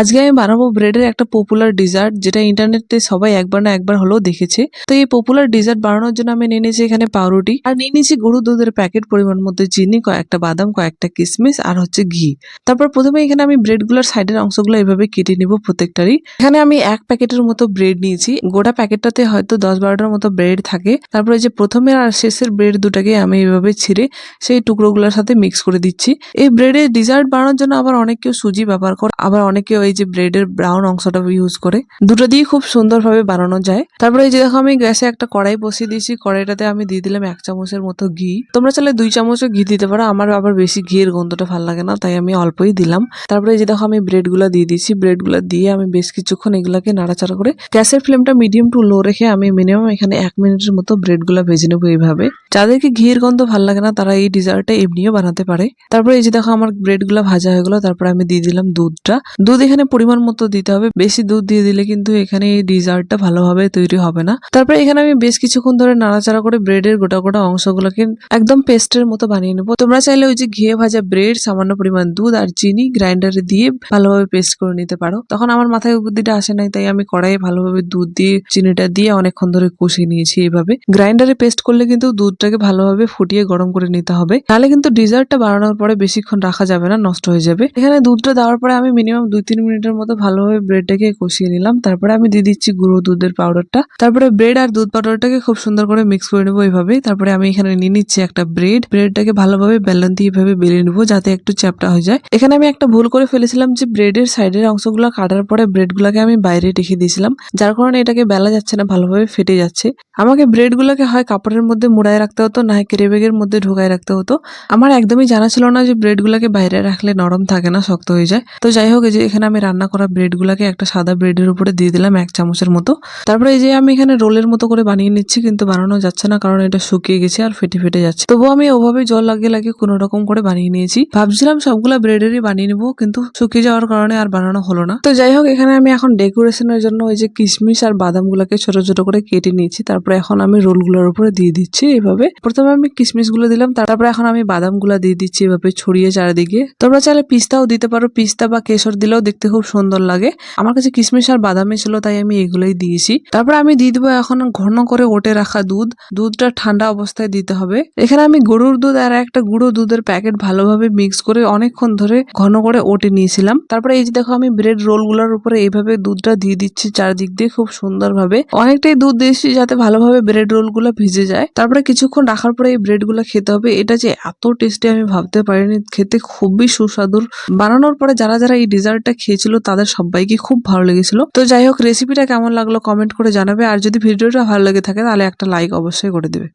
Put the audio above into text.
আজকে আমি বানাবো ব্রেডের একটা পপুলার ডিজার্ট যেটা ইন্টারনেটে সবাই একবার না একবার হলেও দেখেছে। তো এই পপুলার ডিজার্ট বানানোর জন্য আমি নিয়ে নিয়েছি এখানে পাউরুটি, আর নিয়ে নিয়েছি গরু দুধের প্যাকেট পরিমাণ মতো চিনি, কয়েকটা বাদাম, কয়েকটা কিশমিশ আর হচ্ছে ঘি। তারপর প্রথমে এখানে আমি ব্রেডগুলোর সাইডের অংশগুলো এভাবে কেটে নিব প্রত্যেকটারই। এখানে আমি এক প্যাকেটের মতো ব্রেড নিয়েছি। গোটা প্যাকেটটাতে হয়তো দশ বারোটার মতো ব্রেড থাকে। তারপরে যে প্রথমে আর শেষের ব্রেড দুটাকে আমি এভাবে ছিঁড়ে সেই টুকরোগুলোর সাথে মিক্স করে দিচ্ছি। এই ব্রেডের ডিজার্ট বানানোর জন্য আবার অনেক কেউ সুজি ব্যবহার করে, আবার অনেকে এই যে ব্রেডের ব্রাউন অংশটা ইউজ করে, দুটো দিয়ে খুব সুন্দরভাবে বানানো যায়। তারপরে এই যে দেখো আমি গ্যাসে একটা কড়াই বসিয়ে দিয়েছি, কড়াইটাতে আমি দিয়ে দিলাম এক চামচের মতো ঘি। তোমরা চাইলে দুই চামচও ঘি দিতে পারো, আমার আবার বেশি ঘিয়ের গন্ধটা ভালো লাগে না, তাই আমি অল্পই দিলাম। তারপরে এই যে দেখো আমি ব্রেডগুলা দিয়ে দিয়েছি ব্রেডগুলা দিয়ে আমি বেশ কিছুক্ষণ এগুলাকে নাড়াচাড়া করে, গ্যাসের ফ্লেমটা মিডিয়াম টু লো রেখে আমি মিনিমাম এখানে এক মিনিটের মতো ব্রেডগুলা ভেজে নেব এইভাবে। যাদেরকে ঘিয়ের গন্ধ ভালো লাগে না, তারা এই ডিজার্টটা এমনিও বানাতে পারে। তারপরে এই যে দেখো আমার ব্রেডগুলা ভাজা হয়ে গেলো, তারপরে আমি দিয়ে দিলাম দুধটা। দুধ পরিমাণ মতো দিতে হবে। বেশি দুধ দিয়ে দিলে কিন্তু এখানে এই ডিজার্টটা ভালোভাবে তৈরি হবে না। তারপরে এখানে আমি বেশ কিছুক্ষণ ধরে নাড়াচাড়া করে ব্রেডের গোটা গোটা অংশগুলোকে একদম পেস্টের মতো বানিয়ে নেব। তোমরা চাইলে ওই যে ঘিয়ে ভাজা ব্রেড, সামান্য পরিমাণ দুধ আর চিনি গ্রাইন্ডারে দিয়ে ভালোভাবে পেস্ট করে নিতে পারো। তখন আমার মাথায় বুদ্ধিটা আসে নাই, তাই আমি কড়াইয়ে ভালোভাবে দুধ দিয়ে, চিনিটা দিয়ে অনেকক্ষণ ধরে কষিয়ে নিয়েছি এইভাবে। গ্রাইন্ডারে পেস্ট করলে কিন্তু দুধটাকে ভালোভাবে ফুটিয়ে গরম করে নিতে হবে। নাহলে কিন্তু ডিজার্টটা বানানোর পরে বেশিক্ষণ রাখা যাবে না, নষ্ট হয়ে যাবে। এখানে দুধটা দেওয়ার পরে আমি মিনিমাম দুই তিন মিনিটের মতো ভালোভাবে ব্রেডটাকে কষিয়ে নিলাম। তারপরে আমি দিয়ে দিচ্ছি গুঁড়ো দুধের পাউডারটা তারপরে ব্রেড আর দুধ পাউডারটাকে খুব সুন্দর করে মিক্স করে নেব এইভাবে তারপরে আমি এখানে নিয়ে নিচ্ছি একটা ব্রেড ব্রেডটাকে ভালোভাবে বেলন দিয়ে এইভাবে বেলে নেব যাতে একটু চ্যাপটা হয়ে যায়। এখানে আমি একটা ভুল করে ফেলেছিলাম যে ব্রেডের সাইডের অংশগুলো কাটার পরে ব্রেডগুলোকে আমি বাইরে রেখে দিয়েছিলাম। যার কারণে এটাকে বেলা যাচ্ছে না, ভালোভাবে ফেটে যাচ্ছে। আমাকে ব্রেডগুলোকে হয় কাপড়ের মধ্যে মুড়ায় রাখতে হতো, না হয় কেরে ব্যাগের মধ্যে ঢোকায় রাখতে হতো। আমার একদমই জানা ছিল না যে ব্রেডগুলোকে বাইরে রাখলে নরম থাকে না, শক্ত হয়ে যায়। তো যাই হোক যে এখানে আমি রান্না করা ব্রেডগুলোকে একটা সাদা ব্রেডের উপরে দিয়ে দিলাম এক চামচের মতো। তারপরে এই যে আমি এখানে রোলের মতো করে বানিয়ে নিচ্ছি, কিন্তু বানানো যাচ্ছে না কারণ এটা শুকিয়ে গেছে আর ফেটে ফেটে যাচ্ছে। তবুও আমি ওভাবে জল লাগিয়ে লাগিয়ে কোনো রকম করে বানিয়ে নিয়েছি। ভাবছিলাম সবগুলা ব্রেডেরই বানিয়ে নেব, কিন্তু শুকিয়ে যাওয়ার কারণে আর বানানো হলো না। তো যাই হোক, এখানে আমি এখন ডেকোরেশনের জন্য ওই যে কিশমিশ আর বাদামগুলোকে ছোট ছোট করে কেটে নিয়েছি। তারপরে এখন আমি রোলগুলোর উপরে দিয়ে দিচ্ছি এইভাবে প্রথমে আমি কিশমিশগুলো দিলাম, তারপরে এখন আমি বাদামগুলো দিয়ে দিচ্ছি এভাবে ছড়িয়ে চারিদিকে। তোমরা চাইলে পিস্তাও দিতে পারো, পিস্তা বা কেশর দিলেও দেখতে খুব সুন্দর লাগে। আমার কাছে কিশমিশ আর বাদামে ছিল, তাই আমি এগুলোই দিয়েছি। তারপর আমি দিয়ে দেবো এখন ঘন করে ওটে রাখা দুধ। দুধটা ঠান্ডা অবস্থায় দিতে হবে। এখানে আমি গরুর দুধ আর একটা গুঁড়ো দুধের প্যাকেট ভালোভাবে মিক্স করে অনেকক্ষণ ধরে ঘন করে ওটে নিয়েছিলাম। তারপরে এই যে দেখো, আমি ব্রেড রোলগুলোর উপরে এইভাবে দুধটা দিয়ে দিচ্ছি চারদিক দিয়ে খুব সুন্দরভাবে। অনেকটাই দুধ দিয়েছি যাতে ভালোভাবে ব্রেড রোলগুলো ভিজে যায়। তারপরে কিছুক্ষণ রাখার পরে এই ব্রেডগুলো খেতে হবে। এটা যে এত টেস্টি আমি ভাবতে পারিনি। খেতে খুবই সুস্বাদুর বানানোর পরে যারা যারা এই ডিজার্টটা খেয়েছিল তাদের সবাইকে খুব ভালো লেগেছিল। তো যাই হোক রেসিপিটা কেমন লাগল কমেন্ট করে জানাবে। আর যদি ভিডিওটা ভালো লেগে থাকে, তাহলে একটা লাইক অবশ্যই করে দেবে।